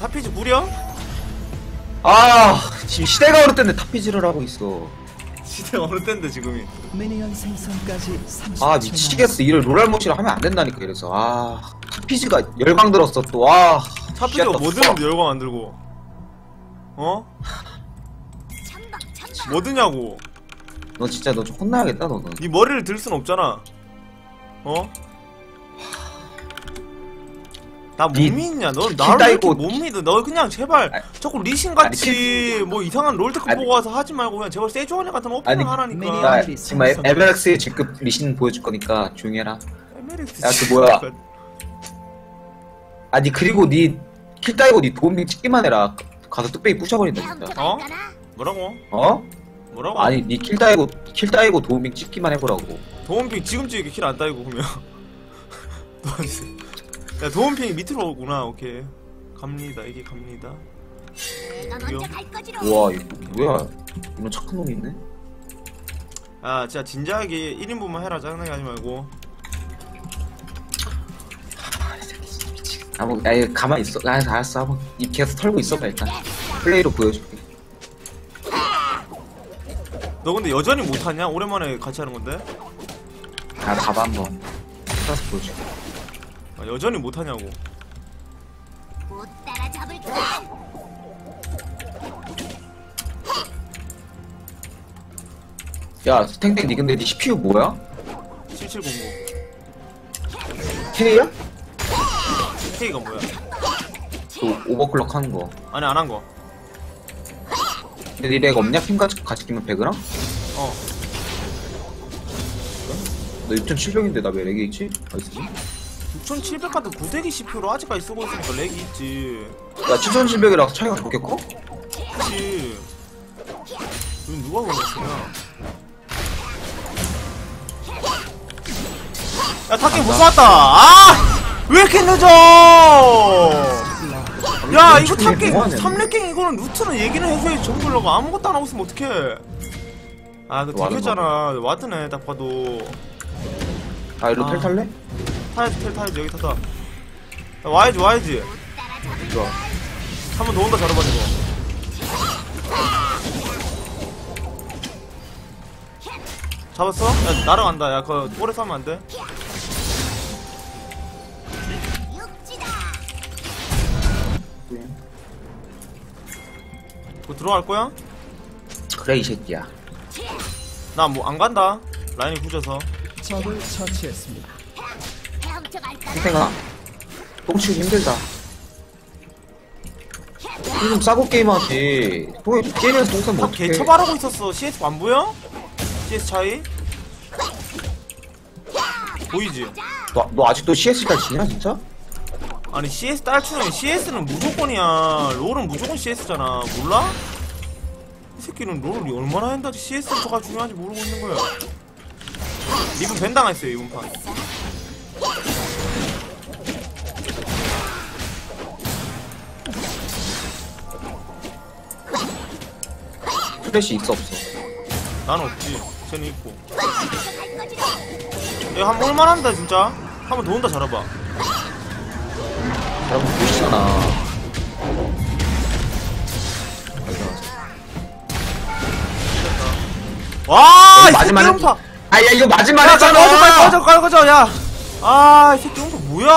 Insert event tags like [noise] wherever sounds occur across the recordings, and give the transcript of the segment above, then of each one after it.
타피즈 구려? 아 지금 시대가 어느 때인데 타피지를 하고 있어. 시대 어느 때인데 지금이? 미니언 생성까지 30초 아 미치겠어. 이를 롤알못이라 하면 안 된다니까 이래서. 아 타피지가 열광 들었어 또아 타피즈가 뭐 드는데 열광 안 들고. 어? 뭐 드냐고. 너 진짜 너 좀 혼나야겠다 너는. 네 머리를 들 순 없잖아. 어? 나못 니- 믿냐? 너킬 나를 왜 이렇게 못 믿어? 너 그냥 제발 아니, 자꾸 리신같이 아니, 뭐 이상한 롤드컵. 보고 와서 하지 말고 그냥 제발 세주원에 같은 오픈을 하라니까 나 지금 에- 생성. 에메렉스의 직급 리신 보여줄 거니까 조용히 해라 에메렉스 야, 그 진짜. 뭐야. 아니 그리고 니킬 따이고 니 도움비 찍기만 해라 가서 뚝배기 부셔버린다 진짜 어? 뭐라고? 어? 뭐라고? 아니 니킬 따이고 킬 따이고 도움비 찍기만 해보라고 도움핑 지금 찍게 킬안 따이고 그러면 [laughs] 도와주세요 야 도움핑이 밑으로 오구나. 오케이. 갑니다. 이게 갑니다. 우와 이거 뭐야? 이런 착한 놈이 있네? 아 진짜 진지하게 1인분만 해라. 짜증나게 하지 말고. 아뭐 야 이거 가만히 있어. 아 알았어. 한번 입 계속 털고 있어봐 일단. 플레이로 보여줄게. 너 근데 여전히 못하냐? 오랜만에 같이 하는 건데? 아 가봐 한번. 따라서 보여줄게. 아, 여전히 못하냐고 못 따라잡을 거야. 야 탱탱 니 근데 니 CPU 뭐야? 7709 K야? K가 뭐야? 그 오버클럭 하는 거 아니 안 한 거. 근데 니렉 없냐? 핑 같이, 같이 끼면 배그랑? 어. 너 6700인데 나 왜 렉이 있지? 어딨지? 6700 같은 구대기 CPU로 아직까지 쓰고 있으니까 렉이 있지. 야 7700이랑 차이가 커? 그치. 이건 누가 그랬으냐? 야, 타킹 못 쐈다! 아! 왜 이렇게 늦어! 야, 이거 뭐하냐, 3렉킹 이거는 루트는 얘기는 해줘야지 정글러가 아무것도 안 하고 있으면 어떡해. 아, 그뭐 들켰잖아. 와드네, 딱 봐도. 아 이리로 아. 텔 탈래? 타야지, 텔 타야지, 여기 탔다. 야, 와야지, 와야지. 좋아 한 번 더 온다, 잘해봐, 이거. 잡았어? 야, 날아간다. 야, 그거 오래 싸면 안 돼. 육지다. 그거 들어갈 거야? 그래 이 새끼야 나 뭐 안 간다. 라인이 굳어서. 적을 처치했습니다. 탱탱아 똥치기 힘들다 좀 싸고 게임하지 똥 게임에서 똥 싸면 아, 어떡해 개처발하고 있었어. CS 안 보여? CS 차이? 보이지? 너, 너 아직도 CS 잘 지냐 진짜? 아니 CS 딸추는 CS는 무조건이야. 롤은 무조건 CS잖아. 몰라? 이 새끼는 롤을 얼마나 한다지 CS가 중요한지 모르고 있는 거야. 이분 벤당했어요 이분 판. 플래시 있어 없어 나는 없지. 쟤는 있고. 얘한번 올만한다 진짜. 한 번 더 온다 잘해봐. 여러분 보시잖아 와, 이 새끼 마지막에 음파. 아야 이거 마지막 야, 꺼져, 했잖아 꺼져, 꺼져, 꺼져, 야. 아, 이 새끼 음파 뭐야?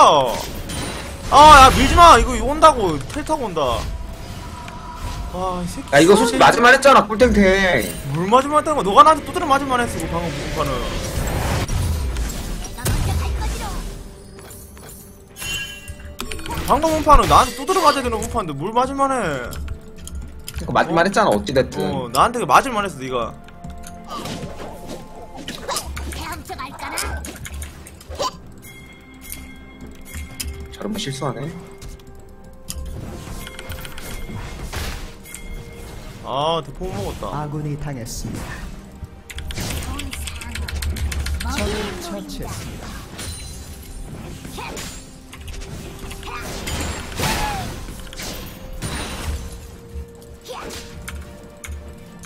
아, 야, 밀지 마. 이거 온다고 텔 타고 온다. 와, 이 새끼. 야 이거 솔직히 마지막 했잖아 꿀탱탱 물 맞으면 했다는 거. 너가 나한테 두드려 맞으면 했어. 그 방금 음파는. 내가 먼저 갈 거지로. 방금 음파는 나한테 두드려 맞아야 되는 음파인데 물 맞으면 해. 그러니까 마지막 했잖아 어찌됐든 어, 나한테 맞을 만 했어, 네가. 헤엄쳐 갈까나? 저런 거 실수하네 아, 대포 못 먹었다. 아군이 당했습니다. 적을 처치했습니다.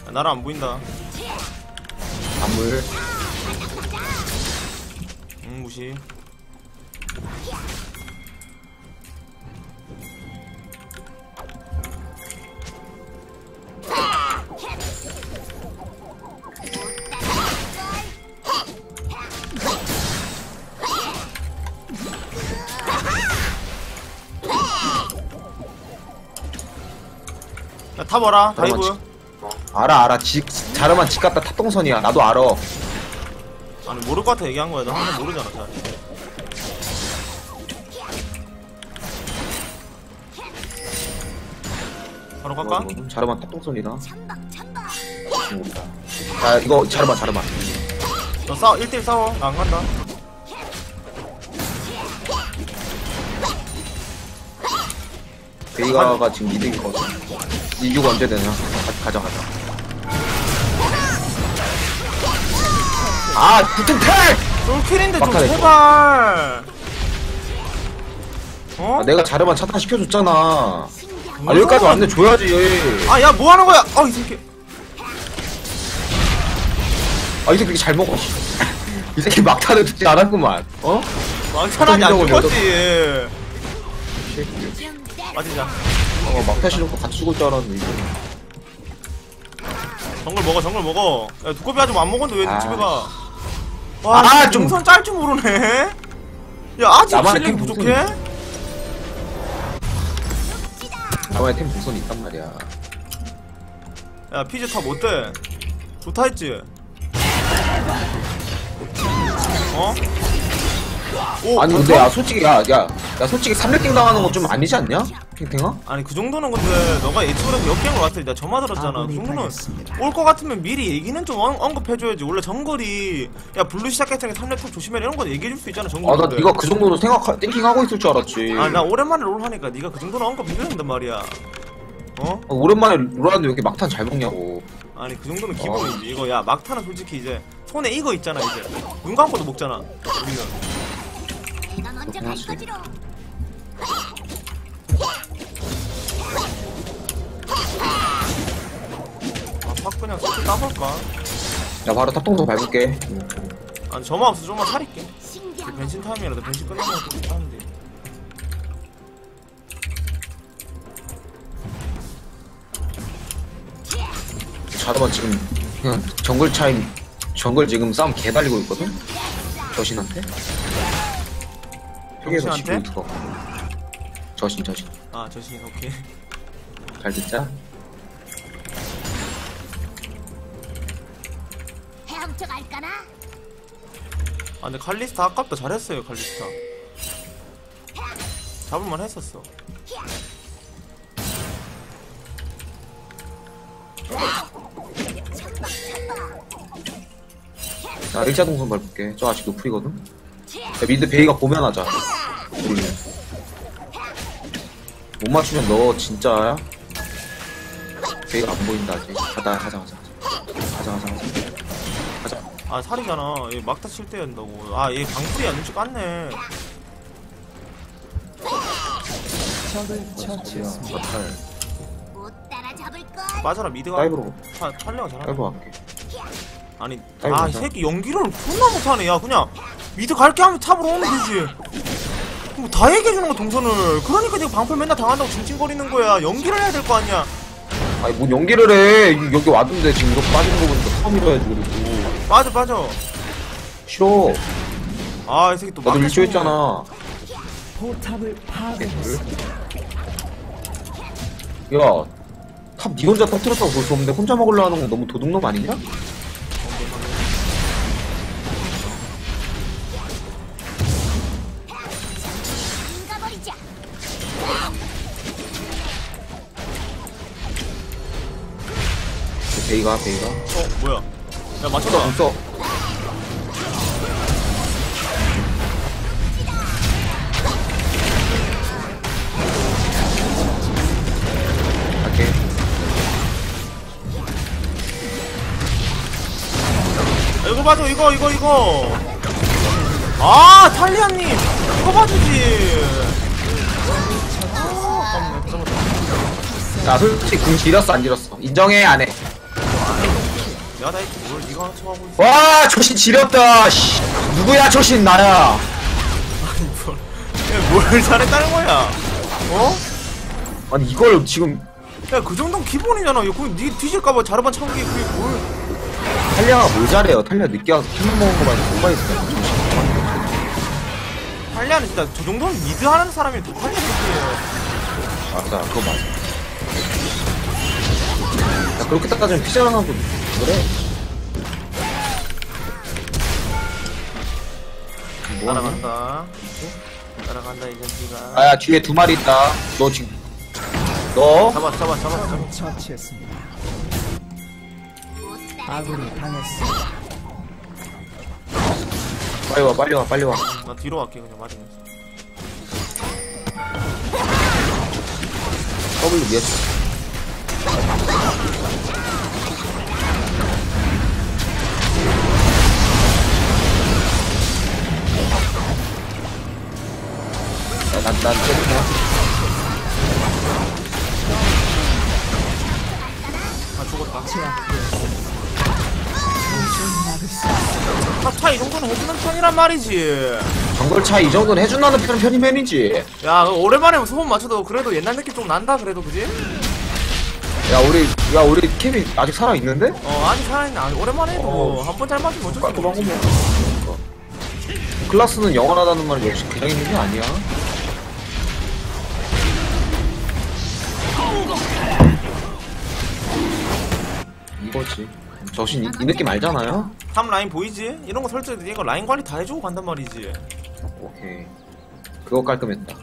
야, 나랑 안 보인다. 안물 응, 무시. 잠깐만, 다이브. 알아 알아. 지, 자르만 집 갔다 탑동선이야. 나도 알아. 아니 모를 것 같아 얘기한 거야 나 하나 모르잖아 잘. 바로 갈까? 뭐, 뭐, 자르만 탑동선이다. 자 이거 자르만 자르만. 너 싸워 1대1 싸워. 나 안 간다. 베이가가 지금 2등이거든 이유가 언제 되냐? 가, 가자 가자. 아 붙은 택! 솔킬인데 좀 막하네, 제발. 어? 아, 내가 자르만 차단 시켜줬잖아. 아 여기까지 왔네 줘야지. 아 야 뭐하는 거야? 어이 새끼. 아 이 새끼 잘 먹어. [laughs] 이 새끼 막타를 듣지 않았구만. 어? 왕찬하게 안 어떤 죽었지. 맞이자 어, 막타 실력도 같이 죽을 줄 알았는데 이거 정글 먹어 정글 먹어 야 두꺼비 아직 안 먹었는데 왜 아. 집에 가 와, 아, 아, 좀- 동선 짤 줄 모르네. 야, 아직 나만의 실력이 템 부족해? 나만의 템 동선이 있단 말이야 야, 피즈 탑 어때? 좋다 했지? 어? 오, 아니 근데 벌써? 야 솔직히 야야 야, 야, 솔직히 3렙킹 당하는 건 좀 아니지 않냐? 탱탱아? 아니 그 정도는 근데 너가 예측을 역갱을 왔을 때 내가 저마 들었잖아. 그 정도는. 올 것 같으면 미리 얘기는 좀 언, 언급해줘야지. 원래 정글이 야 블루 시작했을 때 3렙탑 조심해 이런 거 얘기해줄 수 있잖아 정글 아나 네가 그 정도로 생각 띵킹하고 있을 줄 알았지. 아니 나 오랜만에 롤 하니까 네가 그 정도는 언급 해줘야 된단 말이야. 어? 어, 오랜만에 롤하는데 왜 이렇게 막탄 잘 먹냐고. 아니 그 정도는 기본이지. 이거 야 막타는 솔직히 이제 손에 이거 있잖아 이제. 눈 감고도 먹잖아. 우리는 먼저 갈 거지로. 아확 그냥 스킬 따볼까? 야 바로 탑동선 밟을게 아니 저만 없어 좀만 살릴게 신기한 변신 타임이라도 변신 끝나면 또 하는데 자르만 지금 그냥 정글 차임 정글 지금 싸움 개 달리고 있거든? 저신한테? 지금 들어 저신 저신. 아 저신 오케이. [laughs] 잘 듣자. 헤엄쳐 갈까나? 아 근데 칼리스타 아깝다. 잘했어요 칼리스타. 잡을만 했었어. 자 1차 동선 밟을게. 저 아직 노플이거든? 야 미드 베이가 보면 하자 못 맞추면 너 진짜야? 베이가 안 보인다 아직. 가자 가자 가자. 가자 가자 가자. 가자. 아 살이잖아 얘 막타 칠 때 한다고. 아 얘 방풀이야. 눈치 깠네. 적을 처치했습니다. 자탈 못 따라잡을 걸. 맞아라 미드가. 다이브로. 차, 찰려가 잘하네. 다이브 갈게. 아니 아 이. 새끼 연기를 존나 못하네. 야 그냥 미드 갈게 하면 탑으로 오면 되지 뭐 다 얘기해주는 거 동선을. 그러니까 내가 방풀 맨날 당한다고 징징거리는 거야. 연기를 해야 될 거 아니야. 아니 뭔 연기를 해. 이- 여기 왔는데 지금 이렇게 빠지는 거 보니까 처음 이뤄야지 그리고 맞아 맞아 싫어. 아 이 새끼 또 나도 막대 일조했잖아. 포탑을 파괴했습니다. 야탑 니 혼자 터뜨렸다고 볼 수 없는데 혼자 먹으려 하는 건 너무 도둑놈 아니냐? 베이가 베이가 어 뭐야? 야써 맞췄다. 없어 갈게. 야, 이거 봐줘 이거 이거 이거. 아 탈리아님. 이거 봐주지. 아, 아깝네 야. 솔직히 궁 지렸어 안 지렸어? 인정해 안해 다 했지 뭘 니가 처하고 있어? 와 조신 지렸다 씨. 누구야 조신 나야? 뭘 잘했다는 거야? 어? 아니 이걸 지금 야그 정도는 기본이잖아. 이거 그럼 니 뒤질까봐 자르반 참기 그게 뭘. 탈리아가 뭘 잘해요? 탈리아 늦게 와서 킴 먹은 거 말고 뭐가 있어요 탈리아는 진짜 저 정도는 미드 하는 사람이 더 탈리아 새끼예요. 맞아 그거 맞아. 야, 그렇게 따지면 피자랑하고 그래. 뭐? 따라간다 따라간다 이 자식아 아, 야, 뒤에 두 마리 있다. 너 지금, 너? 잡아 잡아 잡아 잡아 적을 처치했습니다. 아군이 당했습니다. 빨리 와, 빨리 와, 빨리 와. 나 뒤로 갈게 그냥 맞으면서 W 몇? 야, 난, 난 때리네. 아 죽었다 없습니다. 탑차 이 정도는 해주는 편이란 말이지 정글 차 이 정도는 해준다는 편은 편이면이지. 야 그거 오랜만에 소문 맞춰도 그래도 옛날 느낌 좀 난다 그래도 그지? 야, 우리, 야, 우리 케빈 아직 살아 있는데? 어 아직 살아있네 아니, 오랜만에 해도 어. 한번 잘 맞으면 어쩔 수 깔끔한 없지 거뭐. 클라스는 영원하다는 말은 역시 그냥 있는 게 아니야. 이거지. 저신 이, 이 느낌 알잖아요? 탑 라인 보이지? 이런 거 설정해 이거 라인 관리 다 해주고 간단 말이지 오케이. 그거 깔끔했다.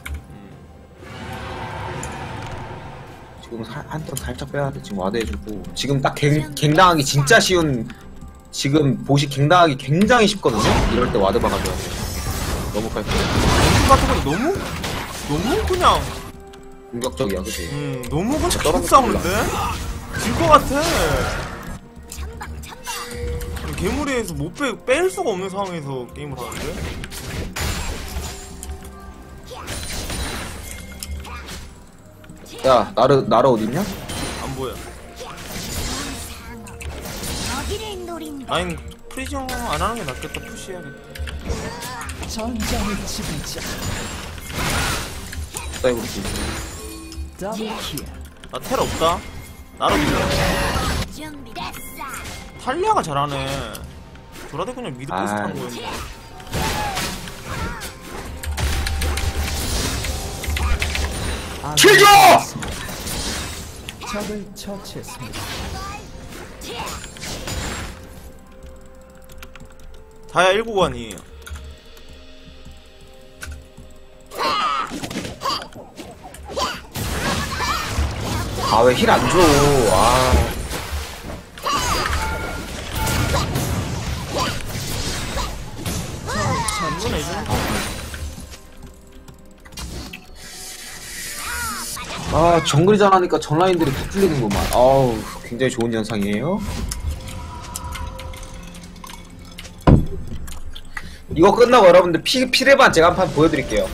지금 한턴 살짝 빼야 돼. 지금 와드 해주고. 지금 딱 갱, 갱당하기 진짜 쉬운, 지금 보시 갱당하기 굉장히 쉽거든요? 이럴 때 와드 박아줘야 돼. 너무 깔끔해. 연습 같은 거 너무 너무 그냥 공격적이야, 그치? 음 너무 그냥 계속 싸우는데? 질것 같아 괴물에서 못 빼, 뺄 수가 없는 상황에서 게임을 하는데? 야, 나르, 나르 어딨냐? 안 보여 노린 라인 프리징 안 하는 게 낫겠다 푸시해야겠다 전장을 지배자. 사이버 지 더블 킬. 나 텔 없다 나로 준비됐어 탈리아가 잘하네 돌아대 그냥 미드 포스트 하는 아이. 거였는데! 당했습니다. 적을 처치했습니다. 다야 1구간이 아, 왜 힐 안 줘? 아. 아, 정글이 잘하니까 전라인들이 다 풀리는구만. 아우, 굉장히 좋은 현상이에요. 이거 끝나고 여러분들 피, 피레반 제가 한 판 보여드릴게요.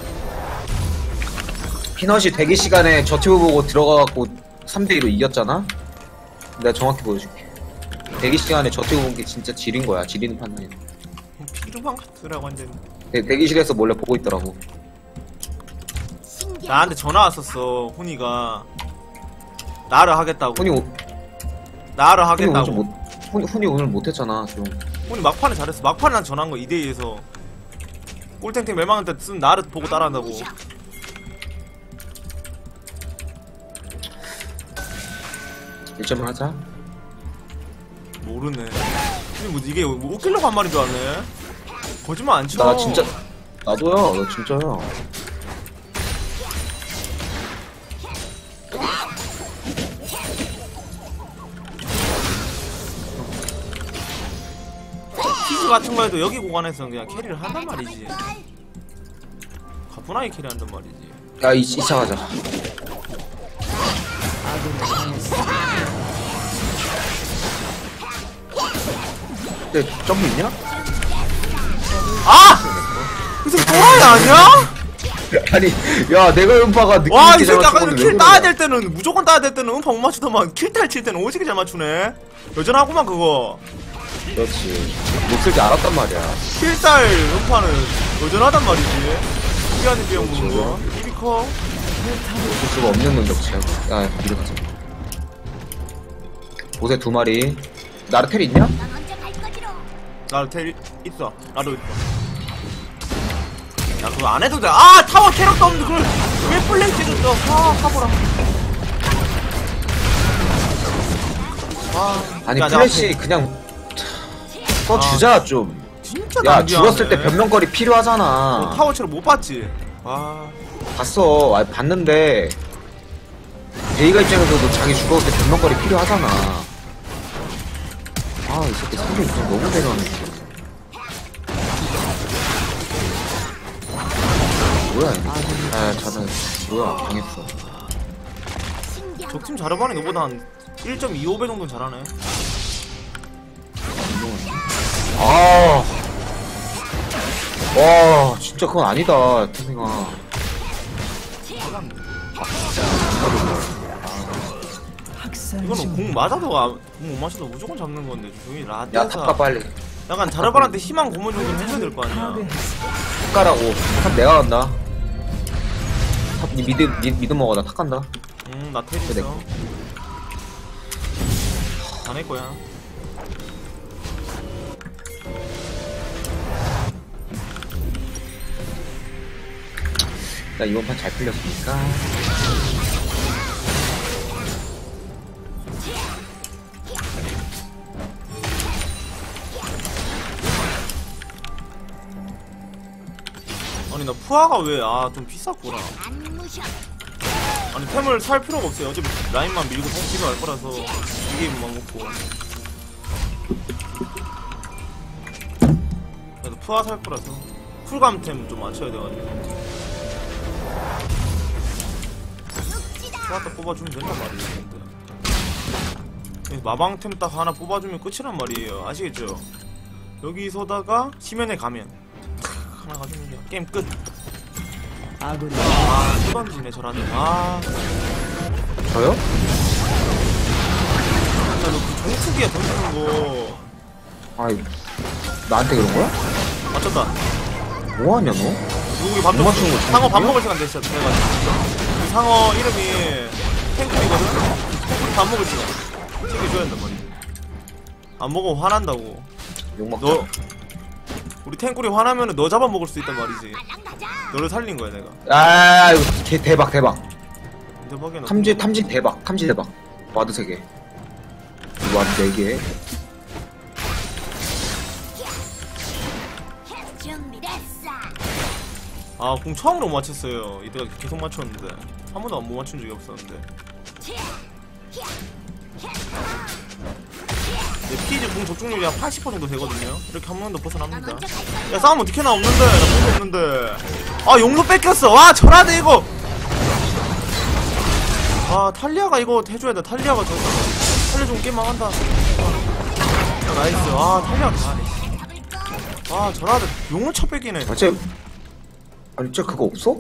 피넛이 대기 시간에 저튜브 보고 들어가갖고 3대2로 이겼잖아? 내가 정확히 보여줄게. 대기 시간에 저튜브 본 게 진짜 지린 거야. 지리는 판단이야. 피르방 같으라고 완전 대, 대기실에서 몰래 보고 있더라고. 나한테 전화 왔었어 훈이가 나를 하겠다고 훈이, 오- 나를 오늘 하겠다고 좀 못, 훈, 훈이 오늘 못했잖아, 좀. 훈이 막판에 잘했어 막판에 난 전화한 거 2대2에서 꿀탱탱 멸망한 때쓴 나를 보고 따라한다고 1점을 하자. 모르네 훈이 뭐 이게 뭐 웃기려고 한 말인 줄 알네 거짓말 안 쳐. 나 진짜 나도요. 나 진짜요. 같은 거 해도 여기 구간에서 그냥 캐리를 한단 말이지. 가뿐하게 캐리 한단 말이지. 야, 이, 2차 가자. 근데 점프 있냐? 아! 이 새끼 또라이 아니야? 아니, 야, 내가 음파가 느낌 와, 이 새끼 잘 아까 킬왜 따야? 될 때는, 무조건 따야 될 때는 음파 못 맞추더만, 킬탈 칠 때는 오지게 잘 맞추네. 여전하구만, 그거. 그렇지. 못쓸 줄 알았단 말이야. 킬딸 음파는 여전하단 말이지. 신기한 비용 보는 거. 비비커. 볼 수가 없는 능력치야. 야, 이리 가자. 보세 두 마리. 나르텔 있냐? 나 나도 텔 있어. 나도 있어. 야, 그거 안 해도 돼. 아, 타워 캐릭터 없는데 그걸 왜 플레이 찍었어? 아, 카보라. 아, 아니 야, 나 플래시 그냥 써주자 좀. 진짜 야 낭비하네. 죽었을 때 변명거리 너 필요하잖아. 타워치를 못 봤지? 아, 봤어. 아 봤는데 베이가 입장에서도 자기 죽었을 때 변명거리 필요하잖아. 아 이 새끼 성격 좀 너무 대단해. 뭐야 이거? 아 저는 뭐야 당했어. 적팀 자르반이 너보다 한 1.25배 정도는 잘하네. 아. 와, 진짜 그건 아니다, 태생아. 이거는 중공 맞아도 아- 공못 맞아도 무조건 잡는 건데 조용히 야, 탑가 빨리. 약간 자르반한테 희망 고문 정도는 해줘야 될 거 아니야. 탑 가라고. 탑 내가 간다. 탑, 니 미드, 미, 미드 먹어. 나 탑 간다. 응, 나 테리 그래. 있어. 다낼 거야. 나 이번 판 잘 풀렸으니까. 아니 나 푸아가 왜 아 좀 비쌌구나. 아니 템을 살 필요가 없어요. 어차피 라인만 밀고 집에 갈 거라서 이게 만 먹고. 그래도 푸아 살 거라서 쿨감템 좀 맞춰야 돼가지고. 딱 뽑아주면 된단 말이에요. 근데. 마방템 딱 하나 뽑아주면 끝이란 말이에요. 아시겠죠? 여기서다가 심연에 가면 하나 가지면 돼요. 게임 끝. 아군이 아, 또 던지네, 저라는. 아, 저요? 진짜 너그 종특이야, 던지는 거. 아이, 나한테 그런 거야? 맞췄다. 뭐하냐, 너? 누구 밥못 줬어. 맞추는 거 상어 밥? 먹을 시간 됐어. 그 상어 이름이 탱크이거든? 탱크이 밥 먹을 시간. 챙겨줘야 한단 말이야. 안 먹으면 화난다고. 욕먹자. 너, 우리 탱kur이 화나면은 너 잡아먹을 수 있단 말이지. 너를 살린 거야, 내가. 아, 이거 개, 대박, 대박. 대박이야, 너. 탐지, 탐지 대박. 탐지 대박. 와드 3개. 와드 4개. 준비됐어 아, 공 처음으로 못 맞췄어요. 이때가 계속 맞췄는데. 한 번도 안 못 맞춘 적이 없었는데. 내 피즈 공 적중률이 한 80% 정도 되거든요. 이렇게 한 번도 넌 벗어납니다. 야, 싸움 어떻게 나 없는데? 나 공도 없는데. 아, 용도 뺏겼어. 와, 절하네, 이거. 아, 탈리아가 이거 해줘야 돼. 탈리아가 저, 탈리아 좀 게임 망한다. 아, 나이스. 아. 잡을 거 아, 절하네. 용을 쳐 뺏기네. 아, 쟤, 아니, 쟤 그거 없어?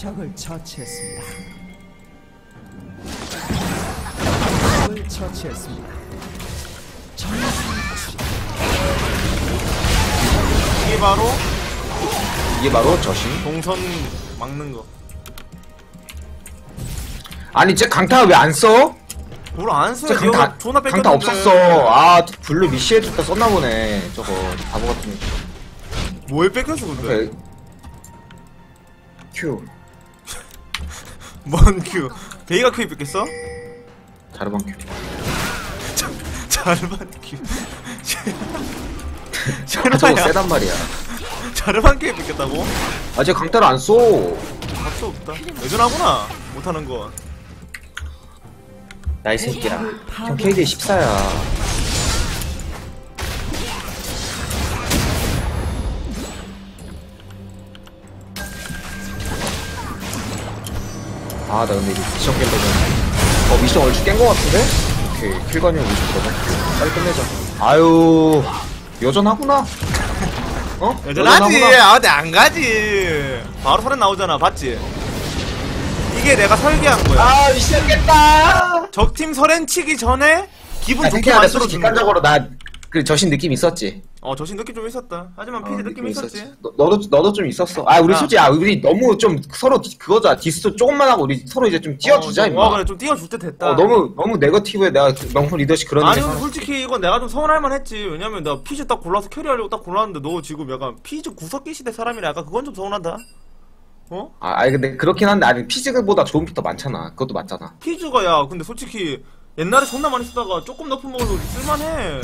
적을 처치했습니다. 적을 처치했습니다. 이게 바로 이게 바로 저신. 동선 막는 거. 아니, 쟤 강타 왜 안 써? 뭘 안 쟤 써요. 강타, 존나 뺏겼는데. 강타 없었어. 아, 블루 미시해줬다 썼나 보네. 저거, 바보 같은 애. 뭘 뺏겼어, 근데? 그래. 큐. 뭔 큐. 베이가 큐 뺏겼어? 자르방 큐. 자르반 큐. [laughs] [laughs] 아, 저거. 세단 말이야. 자르반 큐 뺏겼다고? 아, 쟤 강타를 안 써. 답도 없다. 여전하구나. 못하는 건. 야, 이 새끼야. 형 KD 14야. 아, 나 근데 이거 미션 깰려면. 어, 미션 얼추 깬거 같은데? 오케이, 킬관용 50%다. 빨리 끝내자. 아유, 여전하구나. 어? 여전하지. 아, 근데 안 가지. 바로 설에 나오잖아. 봤지? 이게 내가 설계한 거야. 아, 미션 깼다! 적팀 설엔 치기 전에 기분 아, 좋게 만들어 솔직히 주는 거야. 객관적으로 나, 그 저신 느낌 있었지? 어, 저신 느낌 좀 있었다. 하지만 어, 피지 느낌 있었지. 너, 너도 너도 좀 있었어. 아 우리 야. 솔직히 아 우리 너무 좀 서로 디- 그거자 디스 조금만 하고 우리 서로 이제 좀 띄워주자 어, 임마. 와, 그래. 좀 띄워줄 때 됐다. 어, 너무 너무 네거티브에 내가 명품 리더십 그런 아니 솔직히 이건 내가 좀 서운할 만 했지 왜냐면 나 피즈 딱 골라서 캐리하려고 딱 골랐는데 너 지금 약간 피즈 구석기 시대 사람이라 약간 그건 좀 서운하다 어? 아, 아니 근데 그렇긴 한데 아니 피지컬보다 좋은 피터 많잖아. 그것도 맞잖아. 피즈가 야 근데 솔직히 옛날에 존나 많이 쓰다가 조금 높은 먹어도 쓸만해